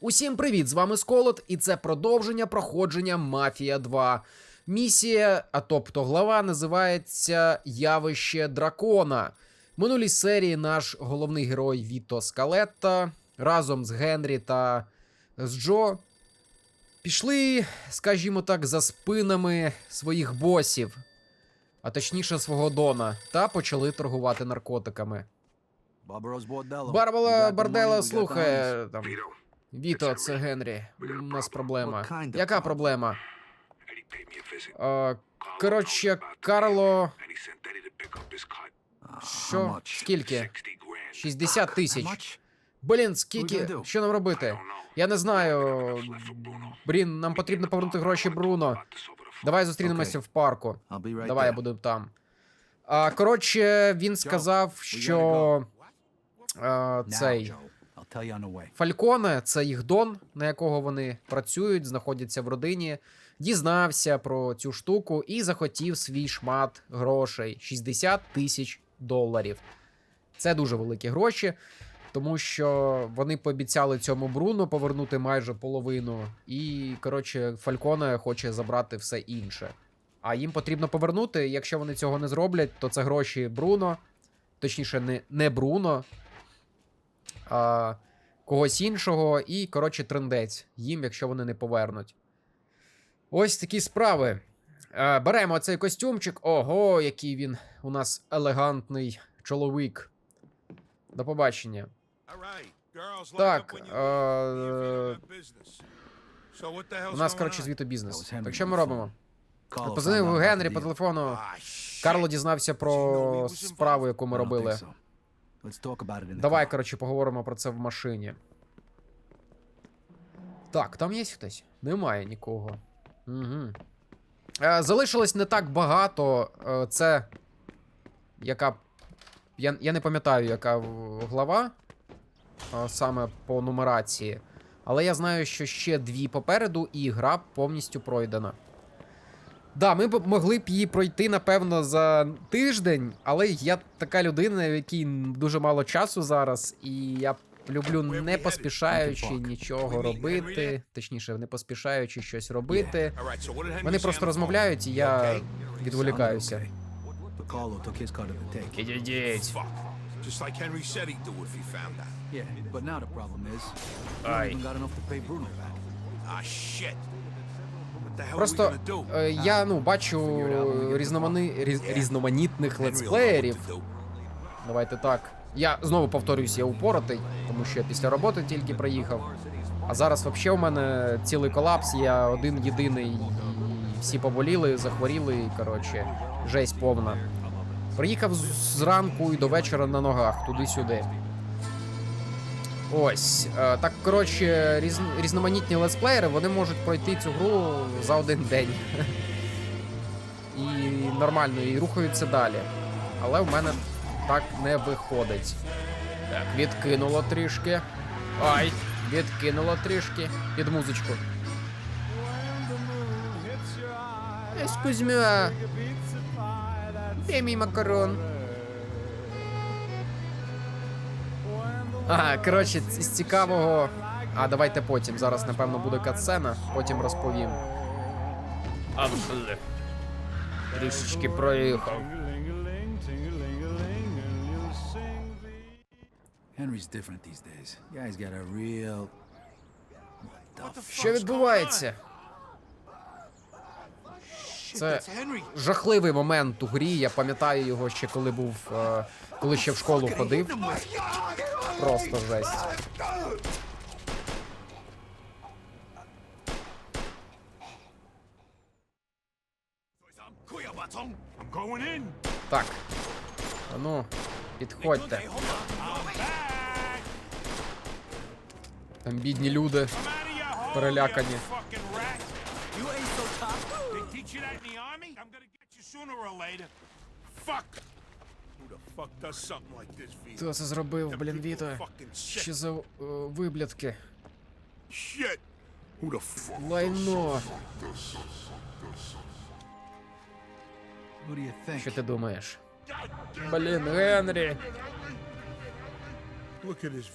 Усім привіт! З вами Сколот, і це продовження проходження Мафія 2. Місія, а тобто глава, називається Явище дракона. В минулій серії наш головний герой Віто Скалетта разом з Генрі та з Джо пішли, скажімо так, за спинами своїх босів, а точніше свого Дона, та почали торгувати наркотиками. Барбара Бардела слухає там. Віто, це Генрі. У нас проблема. Яка проблема? Коротше, Карло. Що? Скільки? 60 тисяч. Блін, скільки? Що нам робити? Я не знаю. Блін, нам потрібно повернути гроші Бруно. Давай зустрінемося в парку. Давай я буду там. А, коротше, він сказав, що. А, цей. Фальконе, це їх дон, на якого вони працюють, знаходяться в родині. Дізнався про цю штуку і захотів свій шмат грошей 60 тисяч доларів. Це дуже великі гроші, тому що вони пообіцяли цьому Бруно повернути майже половину. І, коротше, Фальконе хоче забрати все інше. А їм потрібно повернути. Якщо вони цього не зроблять, то це гроші Бруно. Точніше, не, не Бруно, а когось іншого, і, коротше, трендець їм, якщо вони не повернуть. Ось такі справи. Е, беремо цей костюмчик. Ого, який він у нас елегантний чоловік. До побачення. Так, е, у нас, коротше, звідти бізнес. Так що ми робимо? Позвонив Генрі по телефону. Карло дізнався про справу, яку ми робили. Давай, коротше, поговоримо про це в машині. Так, там є хтось? Немає нікого. Угу. Е, залишилось не так багато. Е, це. Яка. Я, я не пам'ятаю, яка глава. е, саме по нумерації. Але я знаю, що ще дві попереду, і гра повністю пройдена. Да, ми б могли б її пройти, напевно, за тиждень, але я така людина, в якій дуже мало часу зараз, і я люблю не поспішаючи нічого робити, точніше, не поспішаючи щось робити. Вони просто розмовляють, і я відволікаюся. Ідіть. Just like Henry said he'd do if he found out. Yeah, but now the problem is, we haven't got enough to pay Bruno back. Ah, shit. Просто е, я ну бачу різномани... різ... різноманітних летсплеєрів. Давайте так. Я знову повторюсь, я упоротий, тому що я після роботи тільки приїхав. А зараз взагалі у мене цілий колапс, я один єдиний, всі поболіли, захворіли, і коротше, жесть повна. Приїхав зранку і до вечора на ногах, туди-сюди. Ось. Е, так, коротше, різ... різноманітні летсплеєри, вони можуть пройти цю гру за один день. І нормально, і рухаються далі. Але в мене так не виходить. Так, відкинуло трішки. Ай, відкинуло трішки під музичку. Есь Кузьмя. Де мій макарон? Ага, коротше, з цікавого. А, давайте потім. Зараз, напевно, буде катсцена, потім розповім. А. Трішечки проїхав. Henry's different these days. Guy's got a real. Що відбувається? Це It's жахливий момент у грі. Я пам'ятаю його ще коли був. е, коли ще в школу ходив. Просто жесть. I'm going in. Так. А ну, підходьте. Hey, hold on. I'm back. Там бідні люди. I'm out of your home, Перелякані. you fucking rat. You ain't so tough. They teach you that in the army? I'm gonna get you sooner or later. Fuck. Хто це зробив, блін, Віто? Що за е, виблядки? Shit. Who the fuck? Лайно. What do you think? Що ти думаєш? Блін, Генрі.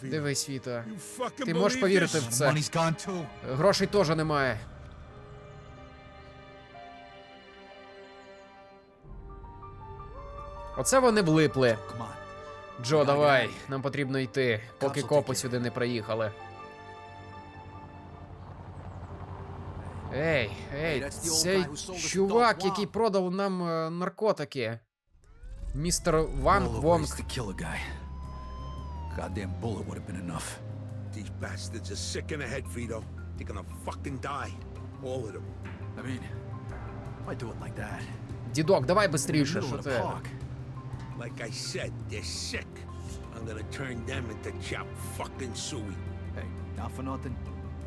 Дивись, fucking Ти можеш повірити в це. Грошей теж немає. Оце вони влипли. Джо, давай, нам потрібно йти, поки копи сюди не приїхали. Ей, ей, цей чувак, який продав нам е, наркотики. Містер Ван Вонг. Goddamn bullet would have been enough. These bastards are sick in the head, Vito. They're gonna fucking die. All of them. I mean, why do it like that? Дідок, давай In the бистріше, Like I said, they're sick. I'm gonna turn them into chop fucking suey. Hey, not for nothing.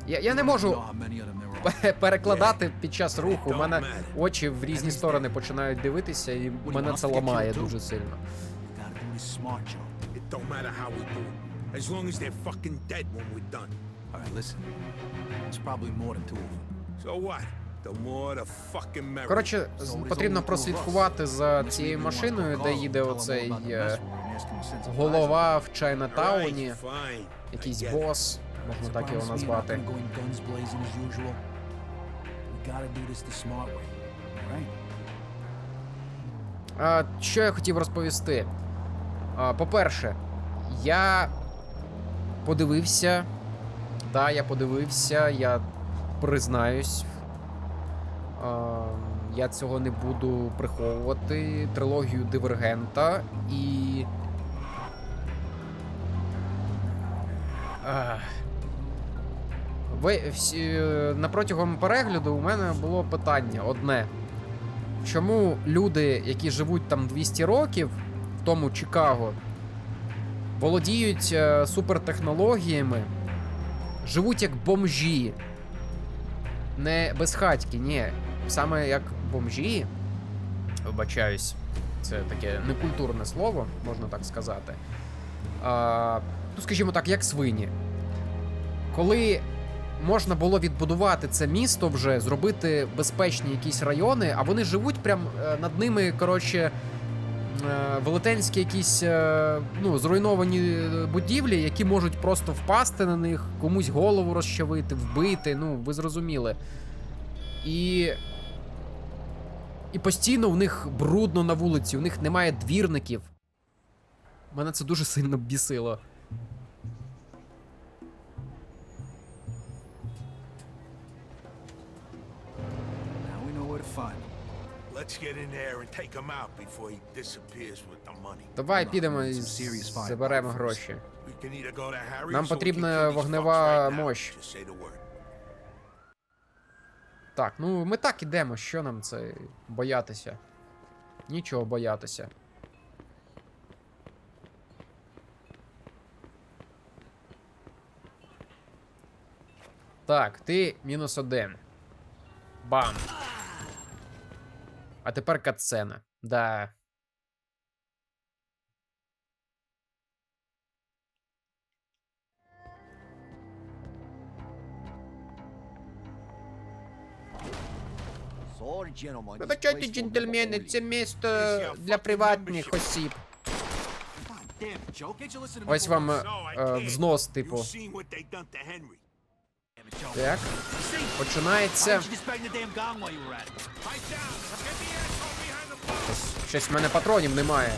Я, я не можу know how many of them there are. пе- перекладати під час руху. У мене очі в різні сторони починають дивитися, і мене це ламає дуже сильно. As long as they're fucking dead when we're done. All right, listen. There's probably more than two of them. So what? Коротше, потрібно прослідкувати за цією машиною, де їде оцей е, голова в Чайнатауні, якийсь бос, можна так його назвати. А, що я хотів розповісти? А, по-перше, я подивився. Да, я подивився, я признаюсь. А, я цього не буду приховувати. Трилогію Дивергента і. Е, на протягом перегляду у мене було питання одне. Чому люди, які живуть там 200 років, в тому Чикаго, володіють е, супертехнологіями, живуть як бомжі. Не безхатьки, ні. Саме як бомжі. Вибачаюсь, це таке некультурне слово, можна так сказати. А, ну, скажімо так, як свині. Коли можна було відбудувати це місто вже, зробити безпечні якісь райони, а вони живуть прям е, над ними, коротше, е, велетенські якісь е, ну, зруйновані будівлі, які можуть просто впасти на них, комусь голову розчавити, вбити. Ну, ви зрозуміли. І. І постійно в них брудно на вулиці, у них немає двірників. Мене це дуже сильно бісило. Давай підемо і заберемо гроші. Нам потрібна вогнева мощь. Just say the word. Так, ну ми так ідемо, що нам це боятися? Нічого боятися. Так, ти мінус один. Бам. А тепер катсцена. Да. Вибачайте, джентльмени, це місто для приватних осіб. Ось вам е, е, взнос, типу. Так. Починається. Щось в мене патронів немає.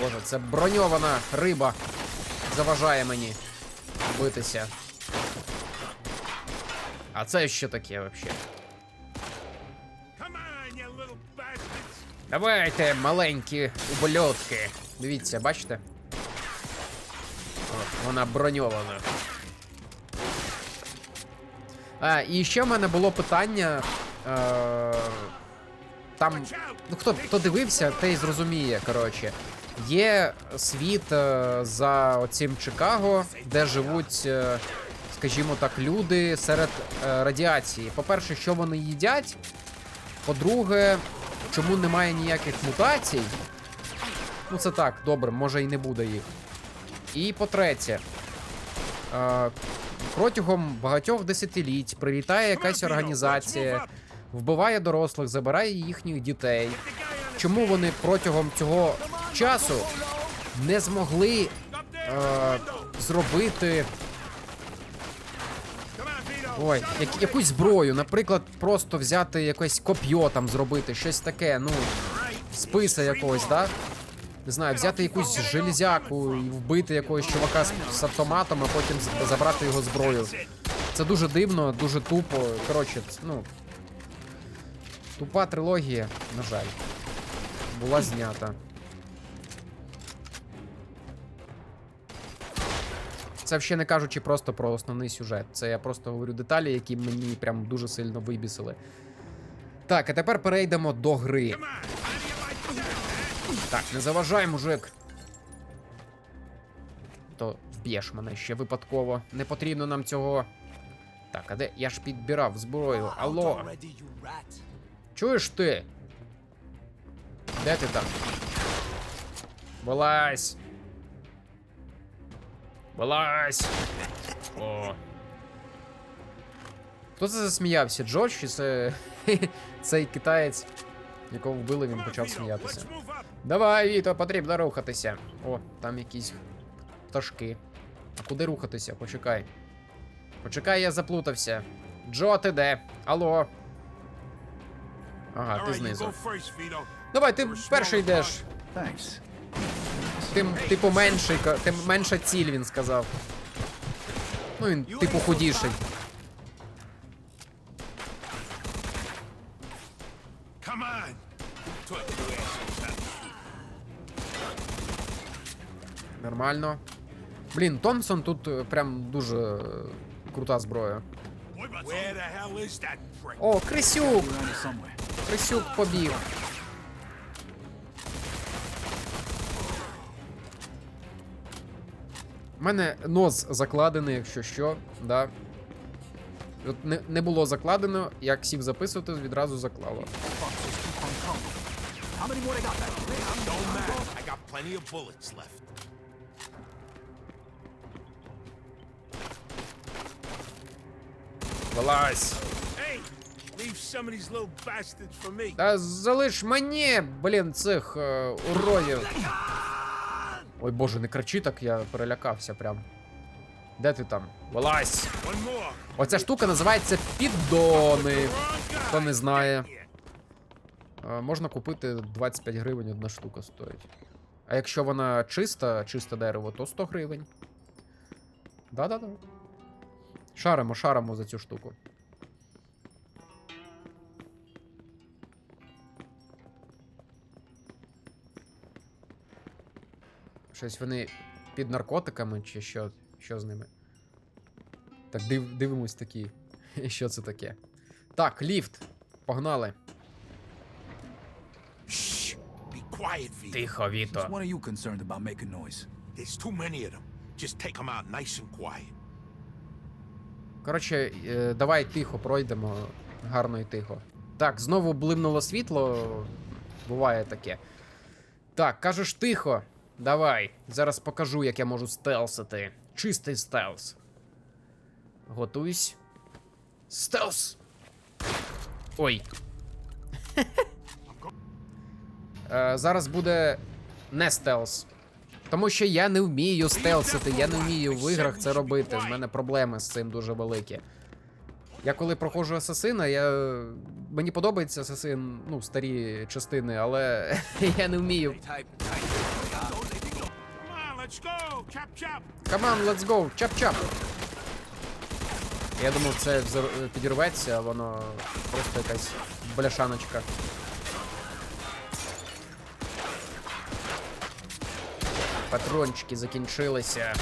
Боже, це броньована риба. Заважає мені битися. А це що таке bastards. Давайте, маленькі ублюдки. Дивіться, бачите? От, вона броньована. А, і ще в мене було питання. Е, там. Ну, хто, хто дивився, той зрозуміє, коротше. Є світ е, за оцим Чикаго, де живуть, е, скажімо так, люди серед е, радіації. По-перше, що вони їдять. По-друге, чому немає ніяких мутацій? Ну, це так, добре, може і не буде їх. І по-третє, е, протягом багатьох десятиліть прилітає якась організація, вбиває дорослих, забирає їхніх дітей. Чому вони протягом цього часу не змогли е, зробити! Ой, як, якусь зброю, наприклад, просто взяти якесь коп'йо там зробити, щось таке, ну, списа якогось, да? Не знаю, взяти якусь железяку і вбити якогось чувака з, з автоматом, а потім забрати його зброю. Це дуже дивно, дуже тупо. Коротше, ну. Тупа трилогія, на жаль, була знята. Це ще не кажучи просто про основний сюжет. Це я просто говорю деталі, які мені прям дуже сильно вибісили. Так, а тепер перейдемо до гри. Так, не заважай, мужик. То вб'єш мене ще випадково. Не потрібно нам цього. Так, а де? Я ж підбирав зброю. Алло. Чуєш ти? Де ти там? Вилазь. Вилазь. О. Хто це засміявся? Джордж чи це цей китаєць, якого вбили, він почав сміятися. Давай, Віто, потрібно рухатися. О, там якісь пташки. А куди рухатися? Почекай. Почекай, я заплутався. Джо, ти де? Алло. Ага, ти знизу. Давай, ти перший йдеш. Thanks. Ти, типу, менший, ка- ти менша ціль, він сказав. Ну, він, типу, худіший. Нормально. Блін, Томпсон тут е, прям дуже е, крута зброя. О, Крисюк! Крисюк побіг. У мене нос закладений, якщо що, да. От не, не було закладено, як сів записувати, відразу заклало. Вилазь! Та залиш мені, блін, цих е, уродів. Ой боже, не кричи так, я перелякався прям. Де ти там? Вилазь! Оця штука називається піддони. Хто не знає. Е, Можна купити 25 гривень одна штука стоїть. А якщо вона чиста, чисте дерево, то 100 гривень. Да-да-да. Шаримо, шаримо за цю штуку. Щось вони під наркотиками, чи що, що з ними? Так, див, дивимось такі. Що це таке? Так, ліфт. Погнали. Shh. Be quiet, Vito. Тихо, Віто. when are you concerned about making noise? There's too many of them. Just take them out nice and quiet. Коротше, е, давай тихо пройдемо. Гарно і тихо. Так, знову блимнуло світло. Буває таке. Так, кажеш тихо. Давай. Зараз покажу, як я можу стелсити. Чистий стелс. Готуйсь. Стелс! Ой. Е, Зараз буде не стелс. Тому що я не вмію стелсити, я не вмію в іграх це робити. В мене проблеми з цим дуже великі. Я коли проходжу асасина, я. Мені подобається асасин, ну, старі частини, але я не вмію. Come on, let's go. Chop chop. Come on, let's go, чап-чап. Я думав, це взор- підірветься, а воно просто якась бляшаночка. Патрончики закінчилися.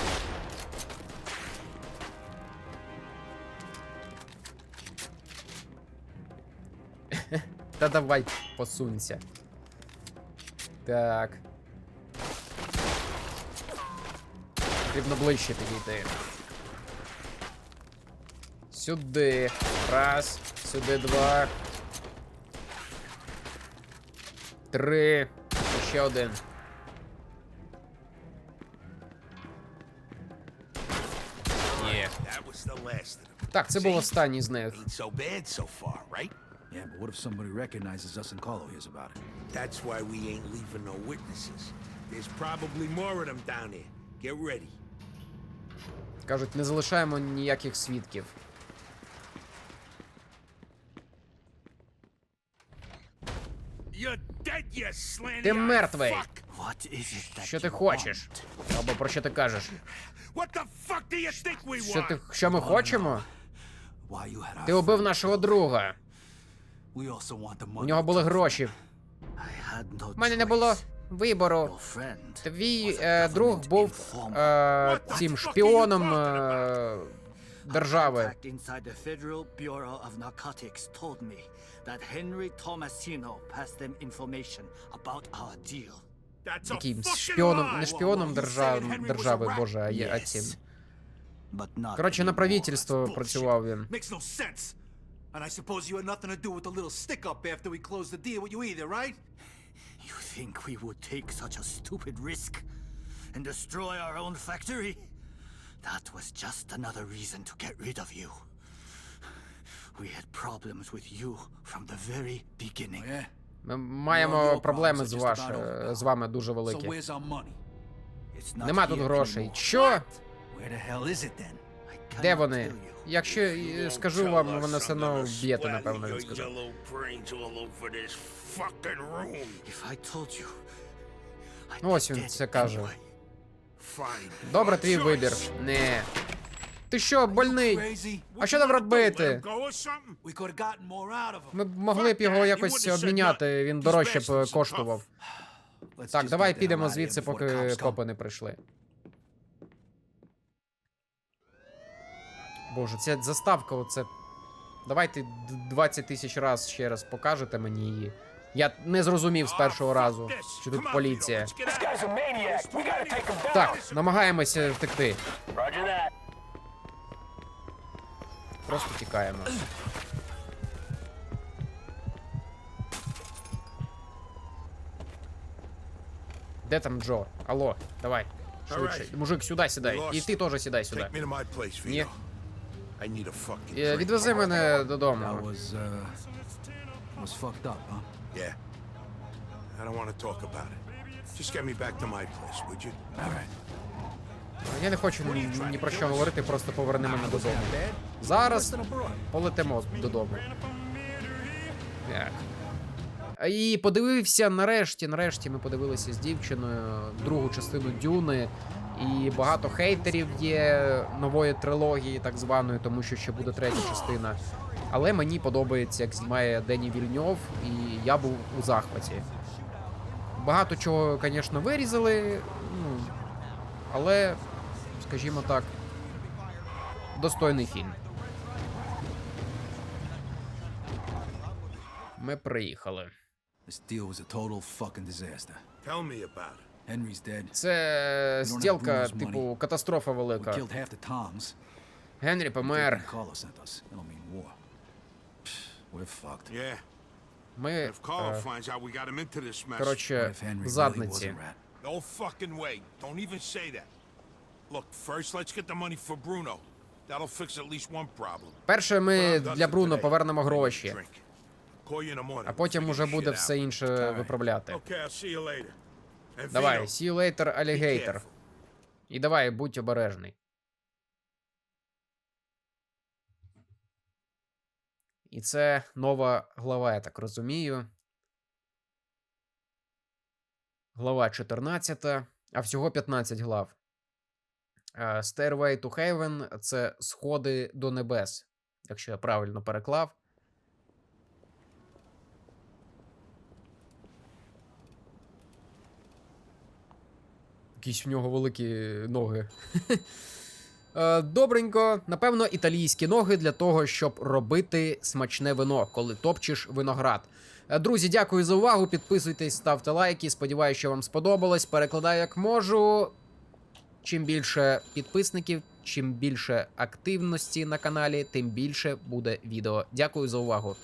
Та давай посунься. Так. Потрібно ближче підійти. Сюди. Раз. Сюди два. Три. Ще один. Є. Так, це був останній з них. Yeah, but what if somebody recognizes us and Carlo hears about it? That's why we ain't leaving no witnesses. There's probably more of them down here. Get ready. Кажуть, не залишаємо ніяких свідків. Ти мертвий. Що ти хочеш? Або про що ти кажеш? Що ти що ми хочемо? Ти убив нашого друга. У нього були гроші. У мене не було вибору. Твій е, друг був е, цим шпіоном е, держави. Contact inside the Federal Bureau of Narcotics told me that Henry Tomasino passed them information about our deal. That's Яким шпіоном, не шпіоном You держав, saying Henry was a держави, боже, а є а цим. Коротше, на правительство працював він. Makes no sense. And I suppose you had nothing to do with the little stick up after we closed the deal with you either, right? You think we would take such a stupid risk and destroy our own factory? That was just another reason to get rid of you. We had problems with you from the very beginning. Yeah. Ми маємо проблеми з ваш, е, з вами дуже великі. where's our money? It's not Нема тут грошей. Що? Where the hell is it then? Де вони? Якщо е, скажу вам, мене все одно вб'єте, напевно, він сказав. Ну, ось він це каже. Добре, твій вибір. Не. Ти що, больний? А що нам робити? Ми б могли б його якось обміняти, він дорожче б коштував. Так, давай підемо звідси, поки копи не прийшли. Боже, ця заставка, оце. Давайте 20 тисяч раз ще раз покажете мені її. Я не зрозумів з першого разу, що тут поліція. Так, намагаємося втекти. Просто тікаємо. Де там Джо? Алло, давай. Швидше. Мужик, сюди сідай. І ти теж сідай сюди. Ні. Відвези мене додому. uh, was fucked up, huh? Yeah. I don't want to talk about it. Just get me back to my place, would you? All right. Я не хочу ні, ні про що говорити, просто поверни мене додому. Зараз полетимо додому. Так. І подивився нарешті, нарешті ми подивилися з дівчиною другу частину Дюни. І багато хейтерів є нової трилогії, так званої, тому що ще буде третя частина. Але мені подобається, як знімає Дені Вільньов, і я був у захваті. Багато чого, звісно, вирізали, ну, але, скажімо так, достойний фільм. Ми приїхали. This deal was a total fucking disaster. Tell me about it. Це зділка, Bruno's типу, катастрофа велика. Генрі помер. Ми, е, коротше, задниці. No fucking way. Don't even say that. Look, first let's get the money for Bruno. That'll fix at least one problem. Перше, ми для Бруно повернемо гроші, а потім уже буде все інше виправляти. Okay, I'll see you later. Давай, see you later, alligator. І давай, будь обережний. І це нова глава, я так розумію. Глава 14, а всього 15 глав. Е, Stairway to Heaven це сходи до небес, якщо я правильно переклав. Якісь в нього великі ноги. Е, Добренько, напевно, італійські ноги для того, щоб робити смачне вино, коли топчеш виноград. Е, Друзі, дякую за увагу. Підписуйтесь, ставте лайки. Сподіваюся, що вам сподобалось. Перекладаю як можу. Чим більше підписників, чим більше активності на каналі, тим більше буде відео. Дякую за увагу.